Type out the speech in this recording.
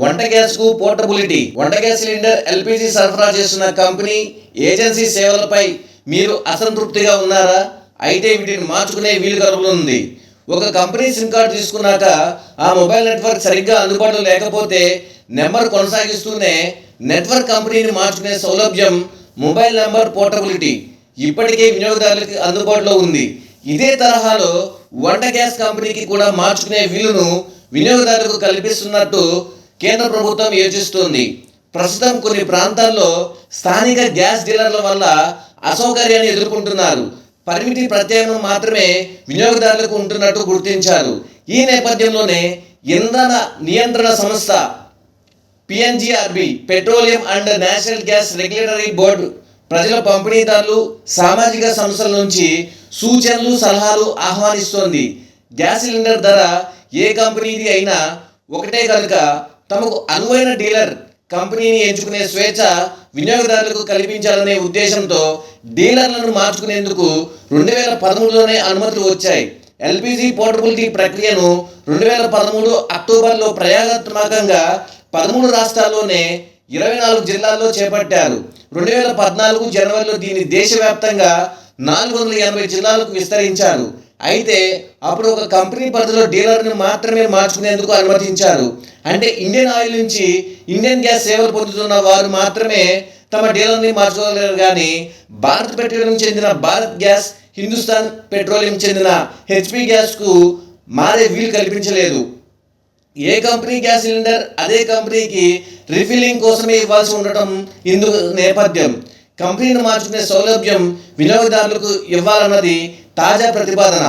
వంట గ్యాస్కు పోర్టబిలిటీ. వంట గ్యాస్ సిలిండర్ ఎల్పిజి సరఫరా చేస్తున్న కంపెనీ ఏజెన్సీ సేవలపై మీరు అసంతృప్తిగా ఉన్నారా? అయితే వీటిని మార్చుకునే వీలు కలుగుతుంది. ఒక కంపెనీ సిమ్ కార్డు తీసుకున్నాక ఆ మొబైల్ నెట్వర్క్ సరిగ్గా అందుబాటులో లేకపోతే నెంబర్ కొనసాగిస్తూనే నెట్వర్క్ కంపెనీని మార్చుకునే సౌలభ్యం మొబైల్ నెంబర్ పోర్టబిలిటీ ఇప్పటికే వినియోగదారులకు అందుబాటులో ఉంది. ఇదే తరహాలో వంట గ్యాస్ కంపెనీకి కూడా మార్చుకునే వీలును వినియోగదారులకు కల్పిస్తున్నట్టు కేంద్ర ప్రభుత్వం యోచిస్తోంది. ప్రస్తుతం కొన్ని ప్రాంతాల్లో స్థానిక గ్యాస్ డీలర్ల వల్ల అసౌకర్యాన్ని ఎదుర్కొంటున్నారు. పరిమితి ప్రత్యామ్నాయం మాత్రమే వినియోగదారులకు ఉంటున్నట్టు గుర్తించారు. ఈ నేపథ్యంలోనే ఇంధన నియంత్రణ సంస్థ PNGRB petroleum and national gas regulatory board ప్రజల పంపిణీదారులు సామాజిక సంస్థల నుంచి సూచనలు సలహాలు ఆహ్వానిస్తోంది. గ్యాస్ సిలిండర్ ధర ఏ కంపెనీది అయినా ఒకటే కనుక తమకు అనువైన డీలర్ కంపెనీని ఎంచుకునే స్వేచ్ఛ వినియోగదారులకు కల్పించాలనే ఉద్దేశంతో డీలర్లను మార్చుకునేందుకు రెండు వేల పదమూడులోనే అనుమతులు వచ్చాయి. ఎల్పిజి పోర్టబిలిటీ ప్రక్రియను రెండు వేల పదమూడు అక్టోబర్లో ప్రయోగాత్మకంగా పదమూడు రాష్ట్రాల్లోనే ఇరవై నాలుగు జిల్లాల్లో చేపట్టారు. రెండు వేల పద్నాలుగు జనవరిలో దీన్ని దేశవ్యాప్తంగా నాలుగు వందల ఎనభై జిల్లాలకు విస్తరించారు. అయితే అప్పుడు ఒక కంపెనీ పరిధిలో డీలర్ని మాత్రమే మార్చుకునేందుకు అనుమతించారు. అంటే ఇండియన్ ఆయిల్ నుంచి ఇండియన్ గ్యాస్ సేవలు పొందుతున్న వారు మాత్రమే తమ డీలర్ని మార్చుకోగలరు కానీ భారత్ పెట్రోలియం చెందిన భారత్ గ్యాస్ హిందుస్థాన్ పెట్రోలియం చెందిన హెచ్పి గ్యాస్కు మారే వీలు కల్పించలేదు. ఏ కంపెనీ గ్యాస్ సిలిండర్ అదే కంపెనీకి రిఫిల్లింగ్ కోసమే ఇవ్వాల్సి ఉండటం ఇందుకు నేపథ్యం. కంపెనీని మార్చుకునే సౌలభ్యం వినియోగదారులకు ఇవ్వాలన్నది తాజా ప్రతిపాదన.